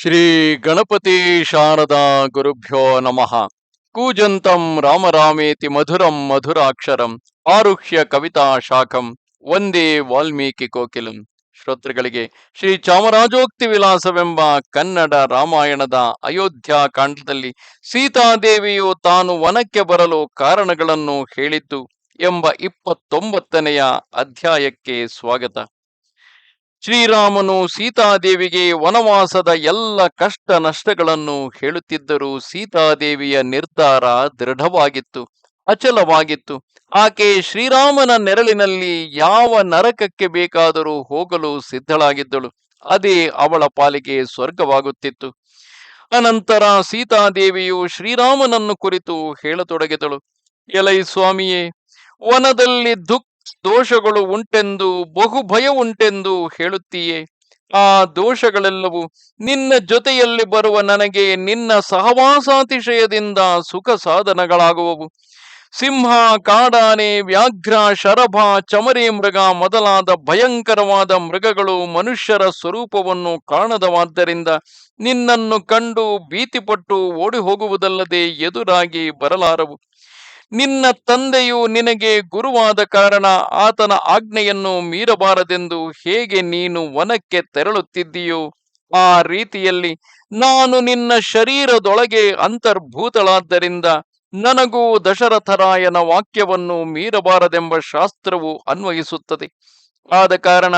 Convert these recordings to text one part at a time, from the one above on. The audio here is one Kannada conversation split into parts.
ಶ್ರೀ ಗಣಪತಿ ಶಾರದಾ ಗುರುಭ್ಯೋ ನಮಃ. ಕೂಜಂತಂ ರಾಮರಾಮೇತಿ ಮಧುರಂ ಮಧುರಾಕ್ಷರಂ ಆರುಹ್ಯ ಕವಿತಾ ಶಾಖಂ ಒಂದೇ ವಾಲ್ಮೀಕಿ ಕೋಕಿಲಂ. ಶ್ರೋತೃಗಳಿಗೆ ಶ್ರೀ ಚಾಮರಾಜೋಕ್ತಿ ವಿಲಾಸವೆಂಬ ಕನ್ನಡ ರಾಮಾಯಣದ ಅಯೋಧ್ಯ ಕಾಂಡದಲ್ಲಿ ಸೀತಾದೇವಿಯು ತಾನು ವನಕ್ಕೆ ಬರಲು ಕಾರಣಗಳನ್ನು ಹೇಳಿದ್ದು ಎಂಬ ಇಪ್ಪತ್ತೊಂಬತ್ತನೆಯ ಅಧ್ಯಾಯಕ್ಕೆ ಸ್ವಾಗತ. ಶ್ರೀರಾಮನು ಸೀತಾದೇವಿಗೆ ವನವಾಸದ ಎಲ್ಲ ಕಷ್ಟ ನಷ್ಟಗಳನ್ನು ಹೇಳುತ್ತಿದ್ದರೂ ಸೀತಾದೇವಿಯ ನಿರ್ಧಾರ ದೃಢವಾಗಿತ್ತು, ಅಚಲವಾಗಿತ್ತು. ಆಕೆ ಶ್ರೀರಾಮನ ನೆರಳಿನಲ್ಲಿ ಯಾವ ನರಕಕ್ಕೆ ಬೇಕಾದರೂ ಹೋಗಲು ಸಿದ್ಧಳಾಗಿದ್ದಳು. ಅದೇ ಅವಳ ಪಾಲಿಗೆ ಸ್ವರ್ಗವಾಗುತ್ತಿತ್ತು. ಅನಂತರ ಸೀತಾದೇವಿಯು ಶ್ರೀರಾಮನನ್ನು ಕುರಿತು ಹೇಳತೊಡಗಿದಳು. ಎಲೈ ಸ್ವಾಮಿಯೇ, ವನದಲ್ಲಿ ದುಃಖ ದೋಷಗಳು ಉಂಟೆಂದು, ಬಹು ಭಯ ಉಂಟೆಂದು ಹೇಳುತ್ತೀಯೇ. ಆ ದೋಷಗಳೆಲ್ಲವೂ ನಿನ್ನ ಜೊತೆಯಲ್ಲಿ ಬರುವ ನನಗೆ ನಿನ್ನ ಸಹವಾಸಾತಿಶಯದಿಂದ ಸುಖ ಸಾಧನಗಳಾಗುವವು. ಸಿಂಹ, ಕಾಡಾನೆ, ವ್ಯಾಘ್ರ, ಶರಭ, ಚಮರಿ ಮೃಗ ಮೊದಲಾದ ಭಯಂಕರವಾದ ಮೃಗಗಳು ಮನುಷ್ಯರ ಸ್ವರೂಪವನ್ನು ಕಾಣದವಾದ್ದರಿಂದ ನಿನ್ನನ್ನು ಕಂಡು ಭೀತಿಪಟ್ಟು ಓಡಿ ಹೋಗುವುದಲ್ಲದೆ ಎದುರಾಗಿ ಬರಲಾರವು. ನಿನ್ನ ತಂದೆಯು ನಿನಗೆ ಗುರುವಾದ ಕಾರಣ ಆತನ ಆಜ್ಞೆಯನ್ನು ಮೀರಬಾರದೆಂದು ಹೇಗೆ ನೀನು ವನಕ್ಕೆ ತೆರಳುತ್ತಿದ್ದೀಯೋ, ಆ ರೀತಿಯಲ್ಲಿ ನಾನು ನಿನ್ನ ಶರೀರದೊಳಗೆ ಅಂತರ್ಭೂತಳಾದ್ದರಿಂದ ನನಗೂ ದಶರಥರಾಯನ ವಾಕ್ಯವನ್ನು ಮೀರಬಾರದೆಂಬ ಶಾಸ್ತ್ರವು ಅನ್ವಯಿಸುತ್ತದೆ. ಆದ ಕಾರಣ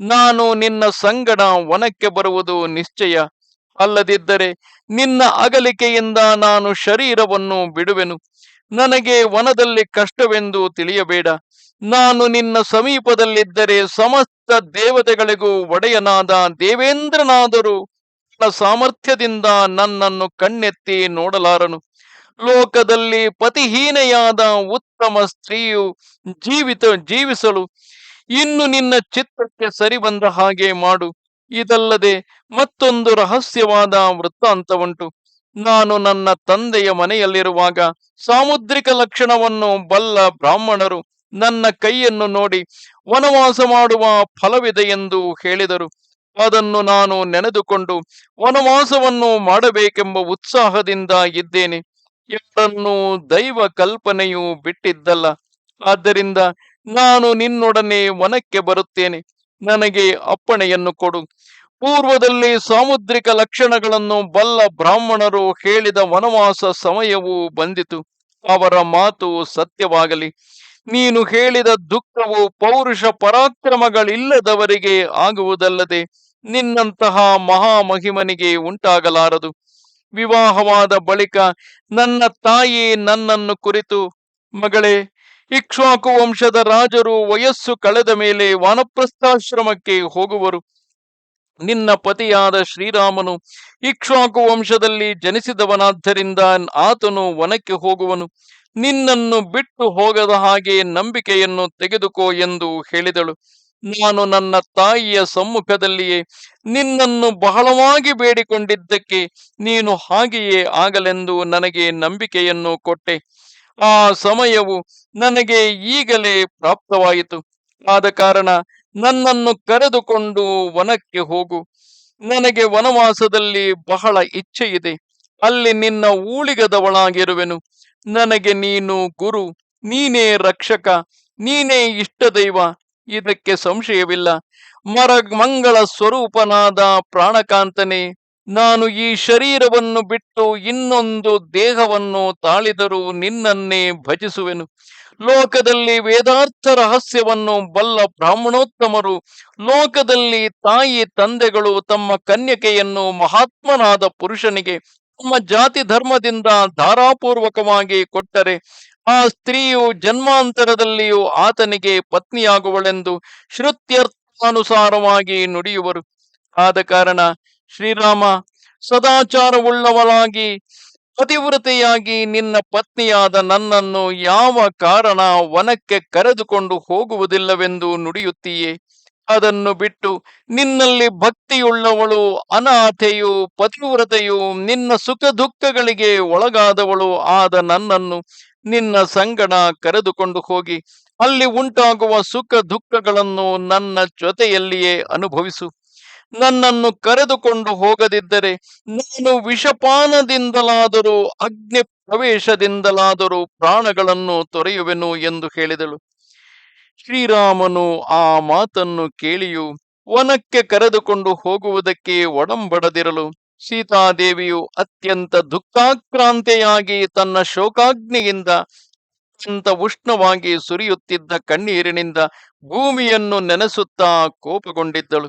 ನಾನು ನಿನ್ನ ಸಂಗಡ ವನಕ್ಕೆ ಬರುವುದು ನಿಶ್ಚಯ. ಅಲ್ಲದಿದ್ದರೆ ನಿನ್ನ ಅಗಲಿಕೆಯಿಂದ ನಾನು ಶರೀರವನ್ನು ಬಿಡುವೆನು. ನನಗೆ ವನದಲ್ಲಿ ಕಷ್ಟವೆಂದು ತಿಳಿಯಬೇಡ. ನಾನು ನಿನ್ನ ಸಮೀಪದಲ್ಲಿದ್ದರೆ ಸಮಸ್ತ ದೇವತೆಗಳಿಗೂ ಒಡೆಯನಾದ ದೇವೇಂದ್ರನಾದರೂ ಸಾಮರ್ಥ್ಯದಿಂದ ನನ್ನನ್ನು ಕಣ್ಣೆತ್ತಿ ನೋಡಲಾರನು. ಲೋಕದಲ್ಲಿ ಪತಿಹೀನೆಯಾದ ಉತ್ತಮ ಸ್ತ್ರೀಯು ಜೀವಿತ, ಜೀವಿಸಲು ಇನ್ನು ನಿನ್ನ ಚಿತ್ತಕ್ಕೆ ಸರಿ ಬಂದ ಹಾಗೆ ಮಾಡು. ಇದಲ್ಲದೆ ಮತ್ತೊಂದು ರಹಸ್ಯವಾದ ವೃತ್ತಾಂತವುಂಟು. ನಾನು ನನ್ನ ತಂದೆಯ ಮನೆಯಲ್ಲಿರುವಾಗ ಸಾಮುದ್ರಿಕ ಲಕ್ಷಣವನ್ನು ಬಲ್ಲ ಬ್ರಾಹ್ಮಣರು ನನ್ನ ಕೈಯನ್ನು ನೋಡಿ ವನವಾಸ ಮಾಡುವ ಫಲವಿದೆ ಎಂದು ಹೇಳಿದರು. ಅದನ್ನು ನಾನು ನೆನೆದುಕೊಂಡು ವನವಾಸವನ್ನು ಮಾಡಬೇಕೆಂಬ ಉತ್ಸಾಹದಿಂದ ಇದ್ದೇನೆ. ಯಾರನ್ನು ದೈವ ಕಲ್ಪನೆಯು ಬಿಟ್ಟಿದ್ದಲ್ಲ. ಆದ್ದರಿಂದ ನಾನು ನಿನ್ನೊಡನೆ ವನಕ್ಕೆ ಬರುತ್ತೇನೆ. ನನಗೆ ಅಪ್ಪಣೆಯನ್ನು ಕೊಡು. ಪೂರ್ವದಲ್ಲಿ ಸಾಮುದ್ರಿಕ ಲಕ್ಷಣಗಳನ್ನು ಬಲ್ಲ ಬ್ರಾಹ್ಮಣರು ಹೇಳಿದ ವನವಾಸ ಸಮಯವು ಬಂದಿತು. ಅವರ ಮಾತು ಸತ್ಯವಾಗಲಿ. ನೀನು ಹೇಳಿದ ದುಃಖವು ಪೌರುಷ ಪರಾಕ್ರಮಗಳಿಲ್ಲದವರಿಗೆ ಆಗುವುದಲ್ಲದೆ ನಿನ್ನಂತಹ ಮಹಾಮಹಿಮನಿಗೆ ಉಂಟಾಗಲಾರದು. ವಿವಾಹವಾದ ಬಳಿಕ ನನ್ನ ತಾಯಿ ನನ್ನನ್ನು ಕುರಿತು, ಮಗಳೇ ಇಕ್ಷಾಕು ವಂಶದ ರಾಜರು ವಯಸ್ಸು ಕಳೆದ ಮೇಲೆ ವಾನಪ್ರಸ್ಥಾಶ್ರಮಕ್ಕೆ ಹೋಗುವರು. ನಿನ್ನ ಪತಿಯಾದ ಶ್ರೀರಾಮನು ಇಕ್ಷಾಕು ವಂಶದಲ್ಲಿ ಜನಿಸಿದವನಾದ್ದರಿಂದ ಆತನು ವನಕ್ಕೆ ಹೋಗುವನು. ನಿನ್ನನ್ನು ಬಿಟ್ಟು ಹೋಗದ ಹಾಗೆ ನಂಬಿಕೆಯನ್ನು ತೆಗೆದುಕೋ ಎಂದು ಹೇಳಿದಳು. ನಾನು ನನ್ನ ತಾಯಿಯ ಸಮ್ಮುಖದಲ್ಲಿಯೇ ನಿನ್ನನ್ನು ಬಹಳವಾಗಿ ಬೇಡಿಕೊಂಡಿದ್ದಕ್ಕೆ ನೀನು ಹಾಗೆಯೇ ಆಗಲೆಂದು ನನಗೆ ನಂಬಿಕೆಯನ್ನು ಕೊಟ್ಟೆ. ಆ ಸಮಯವು ನನಗೆ ಈಗಲೇ ಪ್ರಾಪ್ತವಾಯಿತು. ಆದ ಕಾರಣ ನನ್ನನ್ನು ಕರೆದುಕೊಂಡು ವನಕ್ಕೆ ಹೋಗು. ನನಗೆ ವನವಾಸದಲ್ಲಿ ಬಹಳ ಇಚ್ಛೆ ಇದೆ ಅಲ್ಲಿ ನಿನ್ನ ಊಳಿಗದವಳಾಗಿರುವೆನು. ನನಗೆ ನೀನು ಗುರು, ನೀನೇ ರಕ್ಷಕ, ನೀನೇ ಇಷ್ಟ ದೈವ ಇದಕ್ಕೆ ಸಂಶಯವಿಲ್ಲ. ಮರ ಮಂಗಳ ಸ್ವರೂಪನಾದ ಪ್ರಾಣಕಾಂತನೇ ನಾನು ಈ ಶರೀರವನ್ನು ಬಿಟ್ಟು ಇನ್ನೊಂದು ದೇಹವನ್ನು ತಾಳಿದರೂ ನಿನ್ನನ್ನೇ ಭಜಿಸುವೆನು. ಲೋಕದಲ್ಲಿ ವೇದಾರ್ಥ ರಹಸ್ಯವನ್ನು ಬಲ್ಲ ಬ್ರಾಹ್ಮಣೋತ್ತಮರು, ಲೋಕದಲ್ಲಿ ತಾಯಿ ತಂದೆಗಳು ತಮ್ಮ ಕನ್ಯಕೆಯನ್ನು ಮಹಾತ್ಮನಾದ ಪುರುಷನಿಗೆ ತಮ್ಮ ಜಾತಿ ಧರ್ಮದಿಂದ ಧಾರಾಪೂರ್ವಕವಾಗಿ ಕೊಟ್ಟರೆ, ಆ ಸ್ತ್ರೀಯು ಜನ್ಮಾಂತರದಲ್ಲಿಯೂ ಆತನಿಗೆ ಪತ್ನಿಯಾಗುವಳೆಂದು ಶ್ರುತ್ಯರ್ಥಾನುಸಾರವಾಗಿ ನುಡಿಯುವರು. ಆದ ಕಾರಣ ಶ್ರೀರಾಮ, ಸದಾಚಾರವುಳ್ಳವಳಾಗಿ ಪತಿವ್ರತೆಯಾಗಿ ನಿನ್ನ ಪತ್ನಿಯಾದ ನನ್ನನ್ನು ಯಾವ ಕಾರಣ ವನಕ್ಕೆ ಕರೆದುಕೊಂಡು ಹೋಗುವುದಿಲ್ಲವೆಂದು ನುಡಿಯುತ್ತೀಯೇ? ಅದನ್ನು ಬಿಟ್ಟು ನಿನ್ನಲ್ಲಿ ಭಕ್ತಿಯುಳ್ಳವಳು, ಅನಾಥೆಯು, ಪತಿವ್ರತೆಯು, ನಿನ್ನ ಸುಖ ದುಃಖಗಳಿಗೆ ಒಳಗಾದವಳು ಆದ ನನ್ನನ್ನು ನಿನ್ನ ಸಂಗಡ ಕರೆದುಕೊಂಡು ಹೋಗಿ, ಅಲ್ಲಿ ಉಂಟಾಗುವ ಸುಖ ದುಃಖಗಳನ್ನು ನನ್ನ ಜೊತೆಯಲ್ಲಿಯೇ ಅನುಭವಿಸು. ನನ್ನನ್ನು ಕರೆದುಕೊಂಡು ಹೋಗದಿದ್ದರೆ ನಾನು ವಿಷಪಾನದಿಂದಲಾದರೂ ಅಗ್ನಿ ಪ್ರವೇಶದಿಂದಲಾದರೂ ಪ್ರಾಣಗಳನ್ನು ತೊರೆಯುವೆನು ಎಂದು ಹೇಳಿದಳು. ಶ್ರೀರಾಮನು ಆ ಮಾತನ್ನು ಕೇಳಿಯೂ ವನಕ್ಕೆ ಕರೆದುಕೊಂಡು ಹೋಗುವುದಕ್ಕೆ ಒಡಂಬಡದಿರಲು, ಸೀತಾದೇವಿಯು ಅತ್ಯಂತ ದುಃಖಾಕ್ರಾಂತೆಯಾಗಿ ತನ್ನ ಶೋಕಾಗ್ನಿಯಿಂದ ಅತ್ಯಂತ ಉಷ್ಣವಾಗಿ ಸುರಿಯುತ್ತಿದ್ದ ಕಣ್ಣೀರಿನಿಂದ ಭೂಮಿಯನ್ನು ನೆನೆಸುತ್ತಾ ಕೋಪಗೊಂಡಿದ್ದಳು.